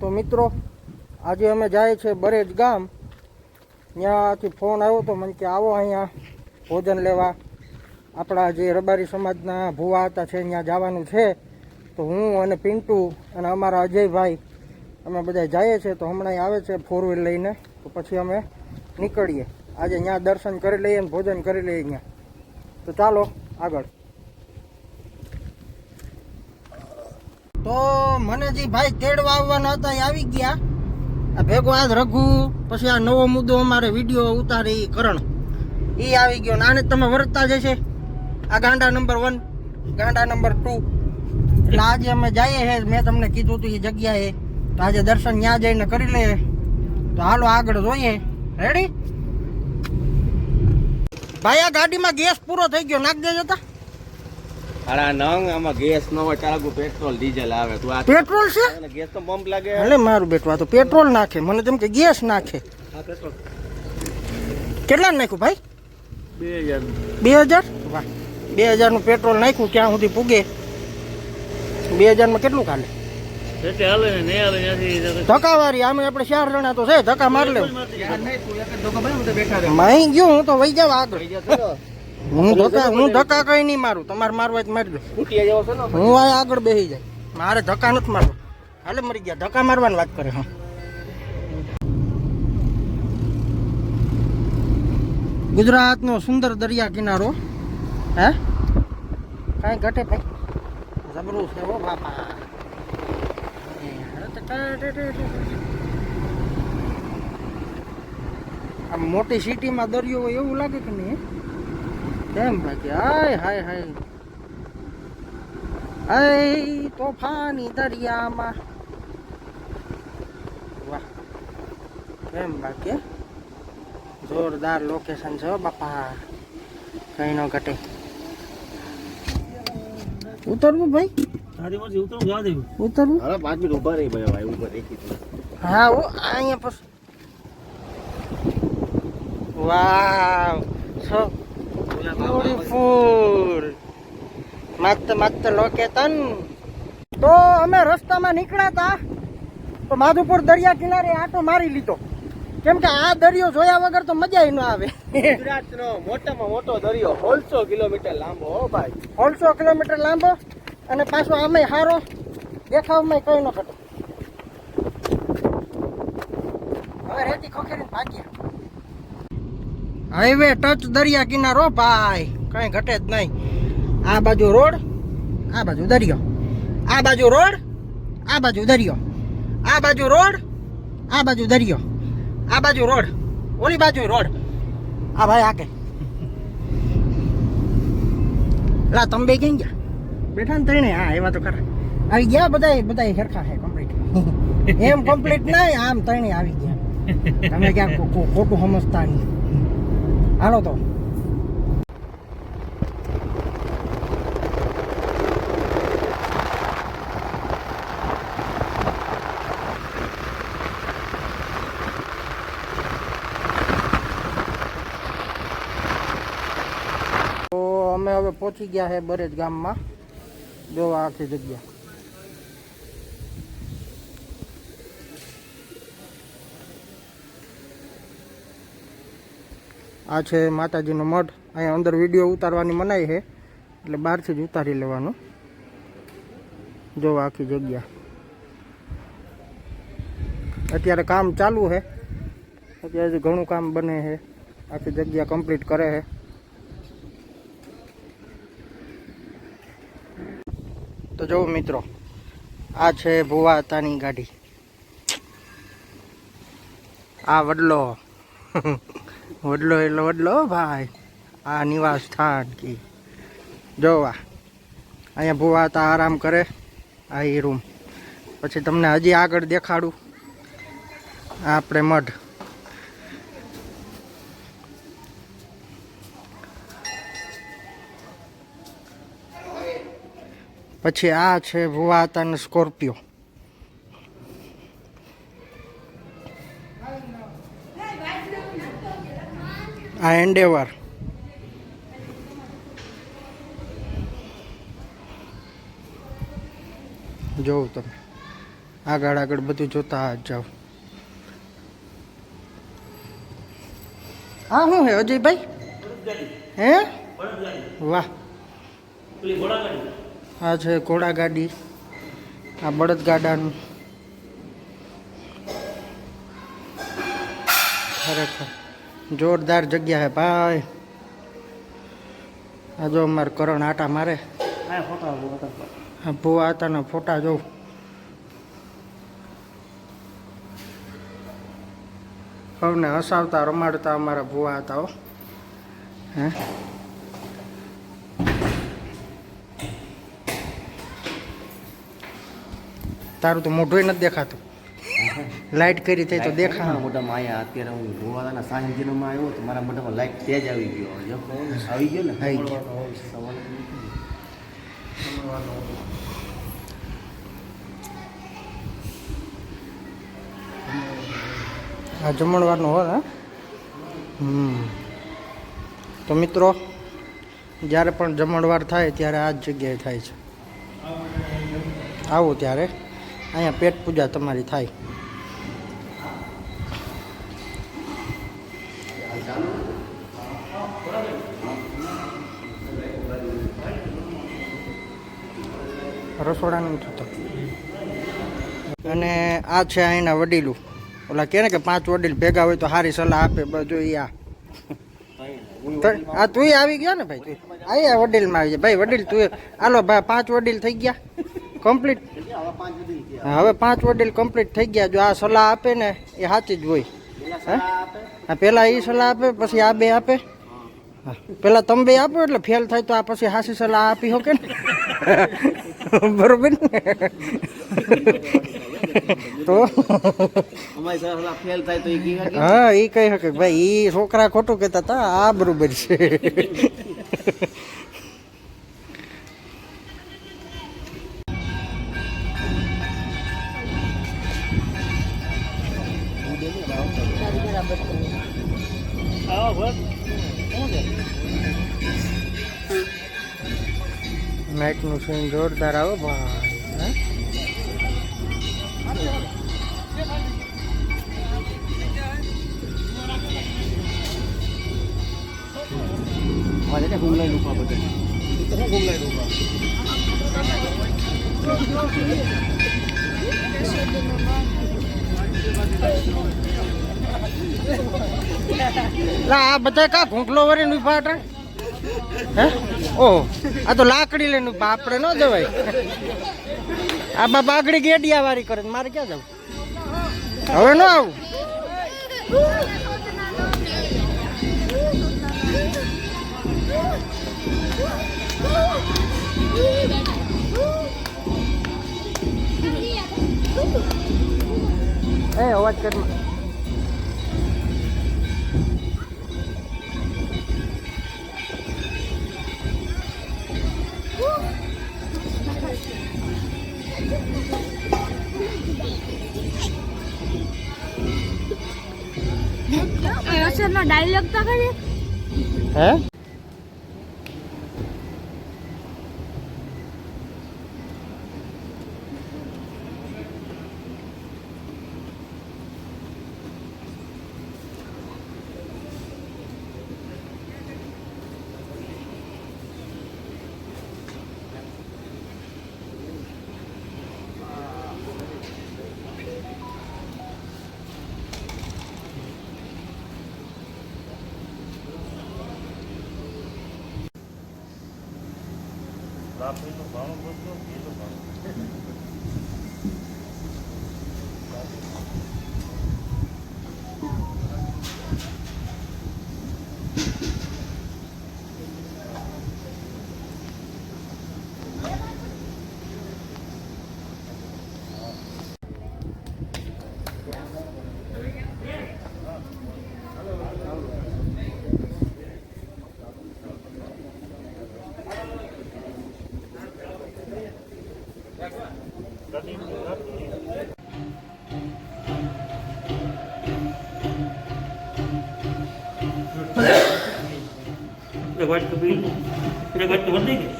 તો મિત્રો, આજે અમે જાય છે બરેજ ગામ. ત્યાંથી ફોન આવ્યો તો મને કે આવો અહીંયા ભોજન લેવા. આપણા જે રબારી સમાજના ભુવા હતા છે, ત્યાં જવાનું છે. તો હું અને પિન્ટુ અને અમારા અજયભાઈ, અમે બધા જઈએ છીએ તો હમણાં આવે છે ફોર વ્હીલ લઈને. તો પછી અમે નીકળીએ. આજે ત્યાં દર્શન કરી લઈએ અને ભોજન કરી લઈએ ત્યાં. તો ચાલો આગળ. તો મને જે ભાઈ તેડવા આવવાના હતા એ આવી ગયા. આ ભેગો આજ રઘુ, પછી આ નવો મુદ્દો અમારે વીડિયો ઉતારે કરણ. એ આવી ગયો આને તમે વર્તતા જશે. આ ગાંડા નંબર વન, ગાંડા નંબર ટુ. એટલે આજે અમે જઈએ છે મેં તમને કીધું હતું એ જગ્યાએ. તો આજે દર્શન ત્યાં જઈને કરી લઈએ તો હાલો આગળ જોઈએ. રેડી ભાઈ, આ ગાડીમાં ગેસ પૂરો થઈ ગયો. નાખ દેજો તા. આડા નંગ આમાં ગેસ ન હોય ચાલુ પેટ્રોલ ડીઝલ આવે. તું આ પેટ્રોલ છે? ગેસ તો પંપ લાગે. એટલે મારું બેટું આ તો પેટ્રોલ નાખે. મને તેમ કે ગેસ નાખે. કેટલા નાખ્યું ભાઈ? બે હજાર. બે હજાર? વાહ. બે હજારનું પેટ્રોલ નાખ્યું ક્યાં સુધી પૂગે? બે હજારમાં કેટલું કાલે? ધક્કાવારી. આમે આપણે ચાર જણા તો છે ધક્કા મારી લેવું. માહી ગયો હું તો વહી જાવ આગળ. હું ધક્કા હું ધક્કા કઈ નહીં મારું. તમારે મારવા જ મારી દો. હું આ આગળ બેસી જાય. મારે ધક્કા નથી મારવો. હાલે મરી ગયા. ધક્કા મારવાની વાત કરે હા. ગુજરાતનો સુંદર દરિયા કિનારો હે? કાંઈ ઘટે ભાઈ જબરું છે હો બાપા. આ મોટી સિટીમાં દરિયો હોય એવું લાગે કે નહીં? કેમ ભાઈ હાય હાય હાય. હાય તોફાની દરિયામાં. વાહ. કેમ બાકી જોરદાર લોકેશન છે બાપા. કઈ ન ઘટે. ઉતરવું ભાઈ? તારી મરજી ઉતરું જવા દેવું. ઉતરવું? અરે પાંચ મિનિટ ઊભા રહી ભાઈ ભાઈ ઊભા રહી હા ઓ અહીંયા પછી વાવ. સો બ્યુટીફુલ મસ્ત મસ્ત લોકેશન તો અમે રસ્તામાં નીકળ્યા હતા તો માધુપુર દરિયા કિનારે આટો મારી લીધો. કેમ કે આ દરિયો જોયા વગર તો મજા ન આવે. ગુજરાતનો મોટામાં મોટો દરિયો સોળસો કિલોમીટર લાંબો હો ભાઈ. સોળસો કિલોમીટર લાંબો અને પાછો આમે સારો દેખાવમાં કઈ ન ઘટે હવે રેતી ખોખેરીને ભાગ્યા. હાઈવે ટચ દરિયા કિનારો ભાઈ કઈ ઘટે જ નહીં. આ બાજુ રોડ આ બાજુ દરિયો. આ બાજુ રોડ આ બાજુ દરિયો. આ બાજુ રોડ આ બાજુ દરિયો. આ બાજુ રોડ ઓલી બાજુ રોડ. આ ભાઈ આકે લા તમે બે ક્યાં ગયા? બેઠા ને ત્રણે હા એવા તો ખરા આવી ગયા બધા બધા સરખા છે કમ્પ્લીટ એમ કમ્પ્લીટ નહીં આમ ત્રણે આવી ગયા. તમે ક્યાં ખોટું સમજતા નહીં. હાલો તો તો અમે હવે પહોંચી ગયા છે બરેજ ગામમાં. જોવા આખી જગ્યા. આ છે માતાજીનો મઠ અહીંયા અંદર વીડિયો ઉતારવાની મનાઈ છે. એટલે બહારથી જ ઉતારી લેવાનું. જોવા આખી જગ્યા. અત્યારે કામ ચાલુ છે. અત્યારે ઘણું કામ બને છે. આખી જગ્યા કમ્પ્લીટ કરે છે. તો જો મિત્રો, આ છે ભુવા તાની ગાડી. આ વડલો. વડલો એટલે વડલો ભાઈ. આ નિવાસ સ્થાન કી. જોવા. અહીંયા ભુવા હતા આરામ કરે. આ એ રૂમ પછી તમને હજી આગળ દેખાડું. આપણે મઢ. પછી આ છે ભુવા હતા સ્કોર્પિયો. આ એન્ડેવર જોઉં તમે. આગળ આગળ બધું જોતા જાઓ. હા શું હે અજયભાઈ? હે? વાહ. આ છે ઘોડા ગાડી. આ બળદ ગાડાનું. ખરેખર. જોરદાર જગ્યા હે ભાઈ. આ જો અમારે કરણ આટા મારે. ભૂવા હતાના ફોટા જોઉં સૌને હસાવતા રમાડતા અમારા ભૂવા હતા હો. હે? તારું તો મોઢું નથી દેખાતું. લાઈટ કરી થઈ તો દેખા મોટામાં આયા અત્યારે હું ગોવાના સાહિત્યમાં આવ્યો તો મારા મોટામાં લાઇટ તેજ આવી ગયો. જો આવી ગયો ને. આવી ગયો. હા જમણવારનું હોય હમ. તો મિત્રો જ્યારે પણ જમણવાર થાય ત્યારે આ જ જગ્યાએ થાય છે. આવો ત્યારે. અહીંયા પેટ પૂજા તમારી થાય. રસોડાનું થતું અને આ છે અહીંના વડીલું. ઓલા કે ને કે પાંચ વડીલ ભેગા હોય તો સારી સલાહ આપે, બધું એ આ. આ તું આવી ગયો ને ભાઈ? તું અહીંયા વડીલમાં આવી જાય ભાઈ, વડીલ તું હાલો ભાઈ પાંચ વડીલ થઈ ગયા. કમ્પ્લીટ હવે પાંચ વડીલ કમ્પ્લીટ થઈ ગયા. જો આ સલાહ આપે ને, એ સાચી જ હોય. હે? પેલા એ સલાહ આપે, પછી આ બે આપે. પેલા તમે બે આપો એટલે ફેલ થાય તો આ પછી હાસી સલાહ આપી શકે ને બરોબર ને? તો? અમારી સર ફેલ થાય તો એ કહેવાય કે? હા એ કહી શકે ભાઈ એ છોકરા ખોટું કહેતા હતા આ બરોબર છે. નાઇટનું સીન જોરદાર આવો ભાઈ હે? રૂપા બધે રૂપા આ બધા કા ઘૂંટલો વરીને ઊભા હતા હે? ઓહો આ તો લાકડી લઈને આપણે ન જવાય. આ બા આગળ ગેડિયા વાળી કરે મારે ક્યાં જવું? હવે ન આવું. એ, અવાજ કર ડાયલોગ તો કરે હે? The white kabeel. એક વાત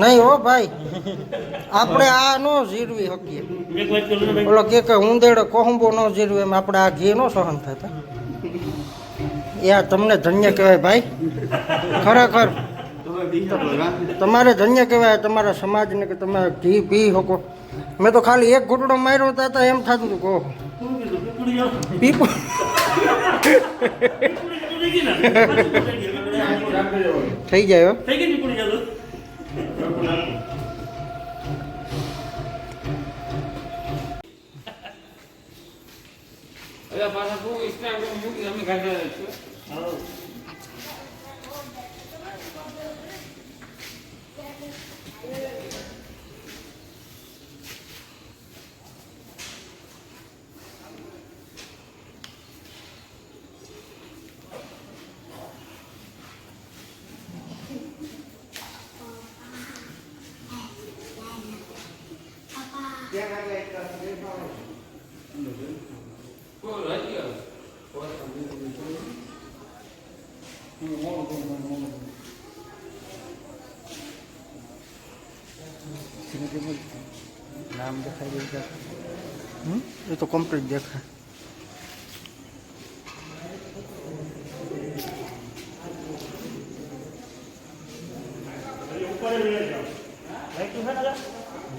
નહીં હો ભાઈ. આપણે આ નો જીરવી શકીએ. ઓલો કે કે ઉંદેડો કોહંબો નો જીરવે એમ આપણે આ ઘી નો સહન થતા. આ તમને ધન્ય કહેવાય ભાઈ. ખરેખર. તમારે ધન્ય કહેવાય તમારા સમાજને કે તમે ઘી પી શકો. મેં તો ખાલી એક ઘૂંટડો માર્યો હતા એમ થતું હતું, કહો. પીપળી થઈ જાય હો. થઈ ગઈ હવે પાછા બહુ મૂકી અમે કાઢ્યા નામ દેખાય એ તો કમ્પ્લીટ દેખાય.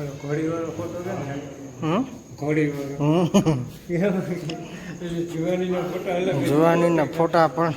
વાળો ફોટો છે ને હમ? જુવાનીનો ફોટો પણ